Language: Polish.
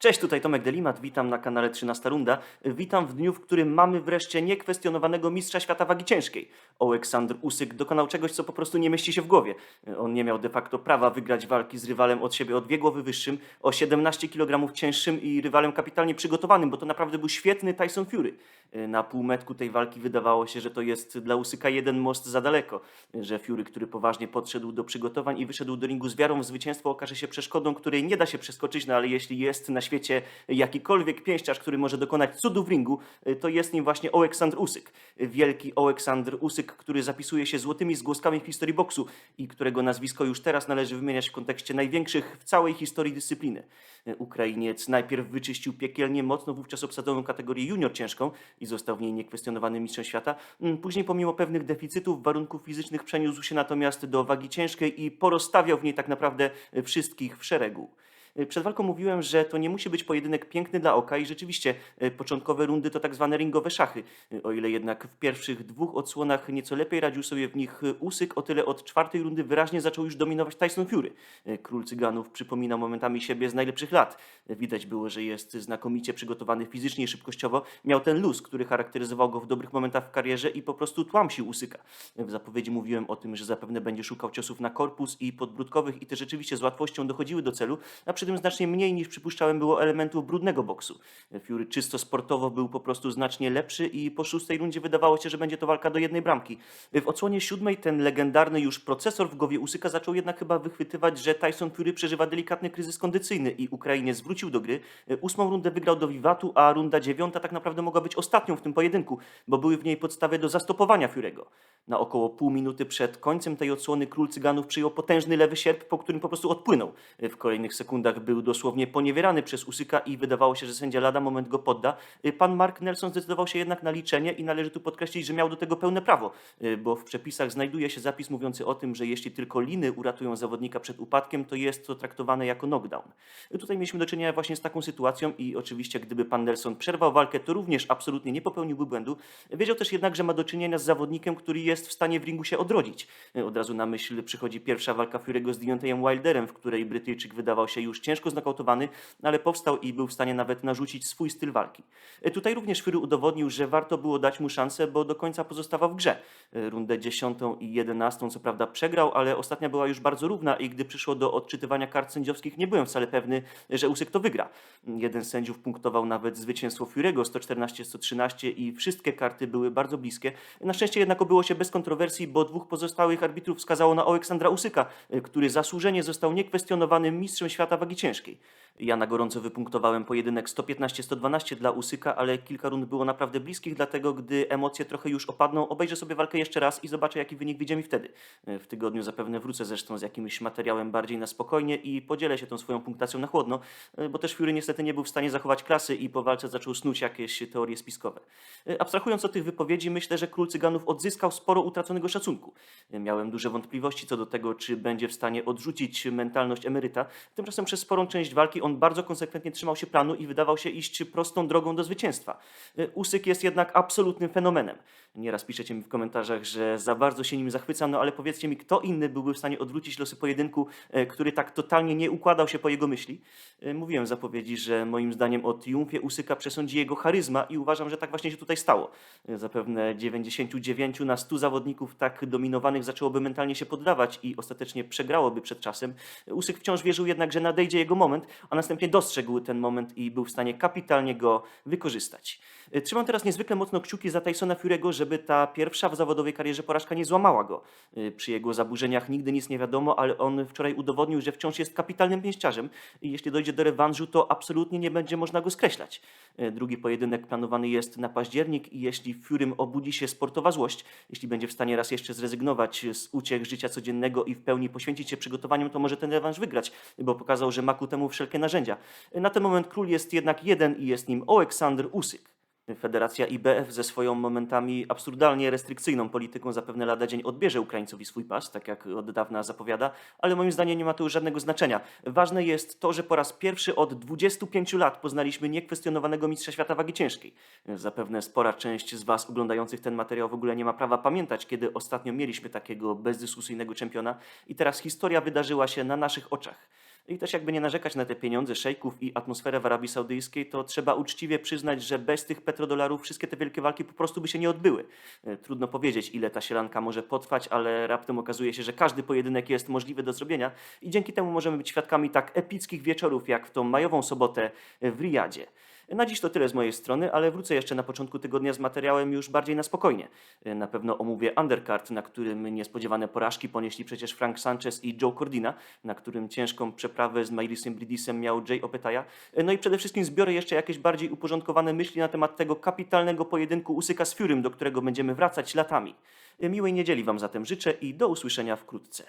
Cześć, tutaj Tomek Delimat, witam na kanale 13 Runda. Witam w dniu, w którym mamy wreszcie niekwestionowanego mistrza świata wagi ciężkiej. Oleksandr Usyk dokonał czegoś, co po prostu nie mieści się w głowie. On nie miał de facto prawa wygrać walki z rywalem od siebie o dwie głowy wyższym, o 17 kg cięższym i rywalem kapitalnie przygotowanym, bo to naprawdę był świetny Tyson Fury. Na półmetku tej walki wydawało się, że to jest dla Usyka jeden most za daleko, że Fury, który poważnie podszedł do przygotowań i wyszedł do ringu z wiarą w zwycięstwo, okaże się przeszkodą, której nie da się przeskoczyć, no ale jeśli jest na świecie jakikolwiek pięściarz, który może dokonać cudu w ringu, to jest nim właśnie Oleksandr Usyk. Wielki Oleksandr Usyk, który zapisuje się złotymi zgłoskami w historii boksu i którego nazwisko już teraz należy wymieniać w kontekście największych w całej historii dyscypliny. Ukrainiec najpierw wyczyścił piekielnie mocno wówczas obsadzoną kategorię junior ciężką i został w niej niekwestionowanym mistrzem świata. Później pomimo pewnych deficytów warunków fizycznych przeniósł się natomiast do wagi ciężkiej i porozstawiał w niej tak naprawdę wszystkich w szeregu. Przed walką mówiłem, że to nie musi być pojedynek piękny dla oka i rzeczywiście e, początkowe rundy to tak zwane ringowe szachy. E, O ile jednak w pierwszych dwóch odsłonach nieco lepiej radził sobie w nich Usyk, o tyle od czwartej rundy wyraźnie zaczął już dominować Tyson Fury. Król Cyganów przypominał momentami siebie z najlepszych lat. Widać było, że jest znakomicie przygotowany fizycznie i szybkościowo. Miał ten luz, który charakteryzował go w dobrych momentach w karierze i po prostu tłamsił Usyka. W zapowiedzi mówiłem o tym, że zapewne będzie szukał ciosów na korpus i podbródkowych i te rzeczywiście z łatwością dochodziły do celu, a przy tym znacznie mniej niż przypuszczałem było elementów brudnego boksu. Fury czysto sportowo był po prostu znacznie lepszy i po szóstej rundzie wydawało się, że będzie to walka do jednej bramki. W odsłonie siódmej ten legendarny już procesor w głowie Usyka zaczął jednak chyba wychwytywać, że Tyson Fury przeżywa delikatny kryzys kondycyjny i Ukrainiec wrócił do gry. Ósmą rundę wygrał do wiwatu, a runda dziewiąta tak naprawdę mogła być ostatnią w tym pojedynku, bo były w niej podstawy do zastopowania Fury'ego. Na około pół minuty przed końcem tej odsłony król Cyganów przyjął potężny lewy sierp, po którym po prostu odpłynął. W kolejnych sekundach był dosłownie poniewierany przez Usyka i wydawało się, że sędzia lada moment go podda. Pan Mark Nelson zdecydował się jednak na liczenie i należy tu podkreślić, że miał do tego pełne prawo, bo w przepisach znajduje się zapis mówiący o tym, że jeśli tylko liny uratują zawodnika przed upadkiem, to jest to traktowane jako knockdown. Tutaj mieliśmy do czynienia właśnie z taką sytuacją i oczywiście gdyby pan Nelson przerwał walkę, to również absolutnie nie popełniłby błędu. Wiedział też jednak, że ma do czynienia z zawodnikiem, który jest w stanie w ringu się odrodzić. Od razu na myśl przychodzi pierwsza walka Fury'ego z Deontayem Wilderem, w której Brytyjczyk wydawał się już ciężko znokautowany, ale powstał i był w stanie nawet narzucić swój styl walki. Tutaj również Fury udowodnił, że warto było dać mu szansę, bo do końca pozostawał w grze. Rundę 10 i 11 co prawda przegrał, ale ostatnia była już bardzo równa i gdy przyszło do odczytywania kart sędziowskich, nie byłem wcale pewny, że Usyk to wygra. Jeden z sędziów punktował nawet zwycięstwo Fury'ego 114-113 i wszystkie karty były bardzo bliskie. Na szczęście jednak obyło się bez kontrowersji, bo dwóch pozostałych arbitrów wskazało na Aleksandra Usyka, który zasłużenie został niekwestionowanym mistrzem świata wagi ciężkiej. Ja na gorąco wypunktowałem pojedynek 115-112 dla Usyka, ale kilka rund było naprawdę bliskich, dlatego gdy emocje trochę już opadną, obejrzę sobie walkę jeszcze raz i zobaczę jaki wynik widzimy wtedy. W tygodniu zapewne wrócę zresztą z jakimś materiałem bardziej na spokojnie i podzielę się tą swoją punktacją na chłodno, bo też Fury niestety nie był w stanie zachować klasy i po walce zaczął snuć jakieś teorie spiskowe. Abstrahując od tych wypowiedzi, myślę, że król Cyganów odzyskał sporo utraconego szacunku. Miałem duże wątpliwości co do tego, czy będzie w stanie odrzucić mentalność emeryta. Tymczasem przez sporą część walki on bardzo konsekwentnie trzymał się planu i wydawał się iść prostą drogą do zwycięstwa. Usyk jest jednak absolutnym fenomenem. Nieraz piszecie mi w komentarzach, że za bardzo się nim zachwycam, no ale powiedzcie mi, kto inny byłby w stanie odwrócić losy pojedynku, e, który tak totalnie nie układał się po jego myśli. E, Mówiłem w zapowiedzi, że moim zdaniem o triumfie Usyka przesądzi jego charyzma i uważam, że tak właśnie się tutaj stało. Zapewne 99 na 100 zawodników tak dominowanych zaczęłoby mentalnie się poddawać i ostatecznie przegrałoby przed czasem. Usyk wciąż wierzył jednak, że nadejdzie jego moment, a następnie dostrzegł ten moment i był w stanie kapitalnie go wykorzystać. E, Trzymam teraz niezwykle mocno kciuki za Tysona Fury'ego, żeby ta pierwsza w zawodowej karierze porażka nie złamała go. E, Przy jego zaburzeniach nigdy nic nie wiadomo, ale on wczoraj udowodnił, że wciąż jest kapitalnym pięściarzem i jeśli dojdzie do rewanżu, to absolutnie nie będzie można go skreślać. E, Drugi pojedynek planowany jest na październik i jeśli Furym obudzi się sportowa złość, jeśli będzie w stanie raz jeszcze zrezygnować z uciech życia codziennego i w pełni poświęcić się przygotowaniom, to może ten rewanż wygrać, bo pokazał, że ma ku temu wszelkie narzędzia. E, Na ten moment król jest jednak jeden i jest nim Oleksandr Usyk. Federacja IBF ze swoją momentami absurdalnie restrykcyjną polityką zapewne lada dzień odbierze Ukraińcowi swój pas, tak jak od dawna zapowiada, ale moim zdaniem nie ma to już żadnego znaczenia. Ważne jest to, że po raz pierwszy od 25 lat poznaliśmy niekwestionowanego mistrza świata wagi ciężkiej. Zapewne spora część z Was oglądających ten materiał w ogóle nie ma prawa pamiętać, kiedy ostatnio mieliśmy takiego bezdyskusyjnego czempiona i teraz historia wydarzyła się na naszych oczach. I też jakby nie narzekać na te pieniądze szejków i atmosferę w Arabii Saudyjskiej, to trzeba uczciwie przyznać, że bez tych petrodolarów wszystkie te wielkie walki po prostu by się nie odbyły. E, Trudno powiedzieć, ile ta sielanka może potrwać, ale raptem okazuje się, że każdy pojedynek jest możliwy do zrobienia i dzięki temu możemy być świadkami tak epickich wieczorów, jak w tą majową sobotę w Riyadzie. Na dziś to tyle z mojej strony, ale wrócę jeszcze na początku tygodnia z materiałem już bardziej na spokojnie. Na pewno omówię undercard, na którym niespodziewane porażki ponieśli przecież Frank Sanchez i Joe Cordina, na którym ciężką przeprawę z Mailisem Bridisem miał Jay Opetaja. No i przede wszystkim zbiorę jeszcze jakieś bardziej uporządkowane myśli na temat tego kapitalnego pojedynku Usyka z Furym, do którego będziemy wracać latami. Miłej niedzieli Wam zatem życzę i do usłyszenia wkrótce.